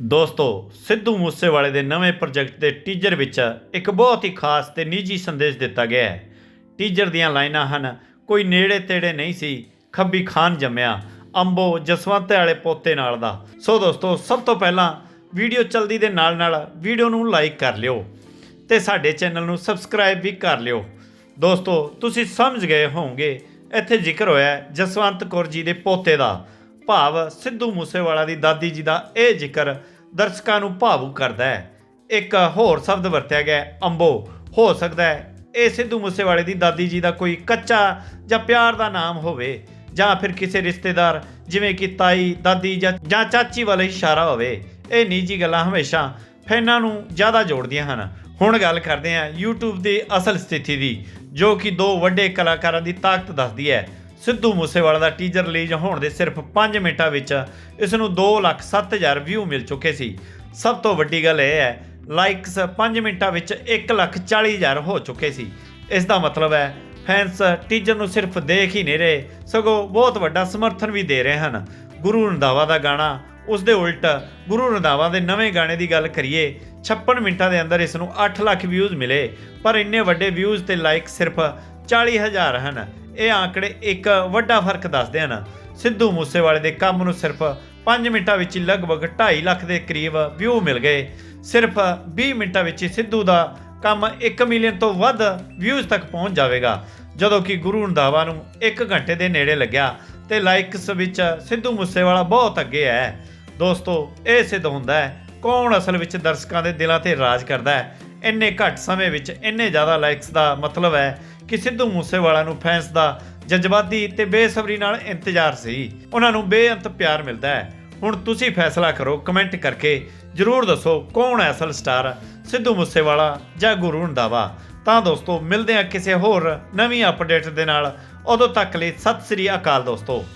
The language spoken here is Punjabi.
ਦੋਸਤੋ, ਸਿੱਧੂ ਮੂਸੇਵਾਲੇ ਦੇ ਨਵੇਂ ਪ੍ਰੋਜੈਕਟ ਦੇ ਟੀਜ਼ਰ ਵਿੱਚ ਇੱਕ ਬਹੁਤ ਹੀ ਖਾਸ ਤੇ ਨਿੱਜੀ ਸੰਦੇਸ਼ ਦਿੱਤਾ ਗਿਆ ਹੈ। ਟੀਜ਼ਰ ਦੀਆਂ ਲਾਈਨਾਂ ਹਨ, ਕੋਈ ਨੇੜੇ ਤੇੜੇ ਨਹੀਂ ਸੀ, ਖੱਬੀ ਖਾਨ ਜੰਮਿਆ, ਅੰਬੋ ਜਸਵੰਤ ਵਾਲੇ ਪੋਤੇ ਨਾਲ ਦਾ। ਸੋ ਦੋਸਤੋ, ਸਭ ਤੋਂ ਪਹਿਲਾਂ ਵੀਡੀਓ ਚਲਦੀ ਦੇ ਨਾਲ ਨਾਲ ਵੀਡੀਓ ਨੂੰ ਲਾਈਕ ਕਰ ਲਿਓ ਤੇ ਸਾਡੇ ਚੈਨਲ ਨੂੰ ਸਬਸਕ੍ਰਾਈਬ ਵੀ ਕਰ ਲਿਓ। ਦੋਸਤੋ, ਤੁਸੀਂ ਸਮਝ ਗਏ ਹੋਵੋਗੇ, ਇੱਥੇ ਜ਼ਿਕਰ ਹੋਇਆ ਜਸਵੰਤ ਕੌਰ ਜੀ ਦੇ ਪੋਤੇ ਦਾ। ਭਾਵ ਸਿੱਧੂ ਮੂਸੇਵਾਲਾ ਦੀ ਦਾਦੀ ਜੀ ਦਾ ਇਹ ਜ਼ਿਕਰ ਦਰਸ਼ਕਾਂ ਨੂੰ ਭਾਵੁਕ ਕਰਦਾ ਹੈ। ਇੱਕ ਹੋਰ ਸ਼ਬਦ ਵਰਤਿਆ ਗਿਆ ਅੰਬੋ। ਹੋ ਸਕਦਾ ਹੈ ਇਹ ਸਿੱਧੂ ਮੂਸੇਵਾਲੇ ਦੀ ਦਾਦੀ ਜੀ ਦਾ ਕੋਈ ਕੱਚਾ ਜਾਂ ਪਿਆਰ ਦਾ ਨਾਮ ਹੋਵੇ ਜਾਂ ਫਿਰ ਕਿਸੇ ਰਿਸ਼ਤੇਦਾਰ, ਜਿਵੇਂ ਕਿ ਤਾਈ, ਦਾਦੀ ਜਾਂ ਚਾਚੀ ਵੱਲ ਇਸ਼ਾਰਾ ਹੋਵੇ। ਇਹ ਨਿੱਜੀ ਗੱਲਾਂ ਹਮੇਸ਼ਾ ਫੈਨਾਂ ਨੂੰ ਜ਼ਿਆਦਾ ਜੋੜਦੀਆਂ ਹਨ। ਹੁਣ ਗੱਲ ਕਰਦੇ ਹਾਂ YouTube ਦੀ ਅਸਲ ਸਥਿਤੀ ਦੀ, ਜੋ ਕਿ ਦੋ ਵੱਡੇ ਕਲਾਕਾਰਾਂ ਦੀ ਤਾਕਤ ਦੱਸਦੀ ਹੈ। ਸਿੱਧੂ ਮੂਸੇਵਾਲਾ ਦਾ ਟੀਜ਼ਰ ਰਿਲੀਜ਼ ਹੋਣ ਦੇ ਸਿਰਫ 5 ਮਿੰਟਾਂ ਵਿੱਚ ਇਸ ਨੂੰ 2,07,000 ਵਿਊ ਮਿਲ ਚੁੱਕੇ ਸੀ। ਸਭ ਤੋਂ ਵੱਡੀ ਗੱਲ ਇਹ ਹੈ ਲਾਈਕਸ 5 ਮਿੰਟਾਂ ਵਿੱਚ 1,40,000 ਹੋ ਚੁੱਕੇ ਸੀ। ਇਸ ਦਾ ਮਤਲਬ ਹੈ ਫੈਨਸ ਟੀਜ਼ਰ ਨੂੰ ਸਿਰਫ ਦੇਖ ਹੀ ਨਹੀਂ ਰਹੇ ਸਗੋਂ ਬਹੁਤ ਵੱਡਾ ਸਮਰਥਨ ਵੀ ਦੇ ਰਹੇ ਹਨ। ਗੁਰੂ ਰੰਧਾਵਾ ਦਾ ਗਾਣਾ ਉਸ ਦੇ ਉਲਟ ਗੁਰੂ ਰੰਧਾਵਾ ਦੇ ਨਵੇਂ ਗਾਣੇ ਦੀ ਗੱਲ ਕਰੀਏ 56 ਮਿੰਟਾਂ ਦੇ ਅੰਦਰ ਇਸ ਨੂੰ 8 ਲੱਖ ਵਿਊਜ਼ ਮਿਲੇ ਪਰ ਇੰਨੇ ਵੱਡੇ ਵਿਊਜ਼ ਤੇ ਲਾਈਕ ਸਿਰਫ 40000 ਹਨ। ਇਹ ਆંકੜੇ ਇੱਕ ਵੱਡਾ ਫ਼ਰਕ ਦੱਸਦੇ ਹਨ। ਸਿੱਧੂ ਮੂਸੇਵਾਲੇ ਦੇ ਕੰਮ ਨੂੰ ਸਿਰਫ 5 ਮਿੰਟਾਂ ਵਿੱਚ ਹੀ ਲਗਭਗ 2.5 ਲੱਖ ਦੇ ਕਰੀਬ ਵਿਊ ਮਿਲ ਗਏ। ਸਿਰਫ 20 ਮਿੰਟਾਂ ਵਿੱਚ ਹੀ ਸਿੱਧੂ ਦਾ ਕੰਮ 1 ਮਿਲੀਅਨ ਤੋਂ ਵੱਧ ਵਿਊਜ਼ ਤੱਕ ਪਹੁੰਚ ਜਾਵੇਗਾ। ਜਦੋਂ ਕਿ ਗੁਰੂ ਰੰਧਾਵਾ ਨੂੰ 1 ਘੰਟੇ ਦੇ ਨੇੜੇ ਲੱਗਿਆ ਤੇ ਲਾਈਕਸ ਵਿੱਚ ਸਿੱਧੂ ਮੂਸੇਵਾਲਾ ਬਹੁਤ ਅੱਗੇ ਹੈ। ਦੋਸਤੋ, ਇਹ ਸਿੱਧ ਹੁੰਦਾ ਹੈ, ਕੌਣ ਅਸਲ ਵਿੱਚ ਦਰਸ਼ਕਾਂ ਦੇ ਦਿਲਾਂ ਤੇ ਰਾਜ ਕਰਦਾ ਹੈ? ਇੰਨੇ ਘੱਟ ਸਮੇਂ ਵਿੱਚ ਇੰਨੇ ਜ਼ਿਆਦਾ ਲਾਈਕਸ ਦਾ ਮਤਲਬ ਹੈ ਕਿ ਸਿੱਧੂ ਮੂਸੇਵਾਲਾ ਨੂੰ ਫੈਨਸ ਦਾ ਜਜ਼ਬਾਤੀ ਤੇ ਬੇਸਬਰੀ ਨਾਲ ਇੰਤਜ਼ਾਰ ਸੀ। ਉਹਨਾਂ ਨੂੰ ਬੇਅੰਤ ਪਿਆਰ ਮਿਲਦਾ ਹੈ। ਹੁਣ ਤੁਸੀਂ ਫੈਸਲਾ ਕਰੋ ਕਮੈਂਟ ਕਰਕੇ ਜਰੂਰ ਦੱਸੋ ਕੌਣ ਹੈ ਅਸਲ ਸਟਾਰ ਸਿੱਧੂ ਮੂਸੇਵਾਲਾ ਜਾਂ ਗੁਰੂ ਰੰਧਾਵਾ। ਤਾਂ ਦੋਸਤੋ, ਮਿਲਦੇ ਹਾਂ ਕਿਸੇ ਹੋਰ ਨਵੀਂ ਅਪਡੇਟ ਦੇ ਨਾਲ। ਉਦੋਂ ਤੱਕ ਲਈ ਸਤਿ ਸ੍ਰੀ ਅਕਾਲ ਦੋਸਤੋ।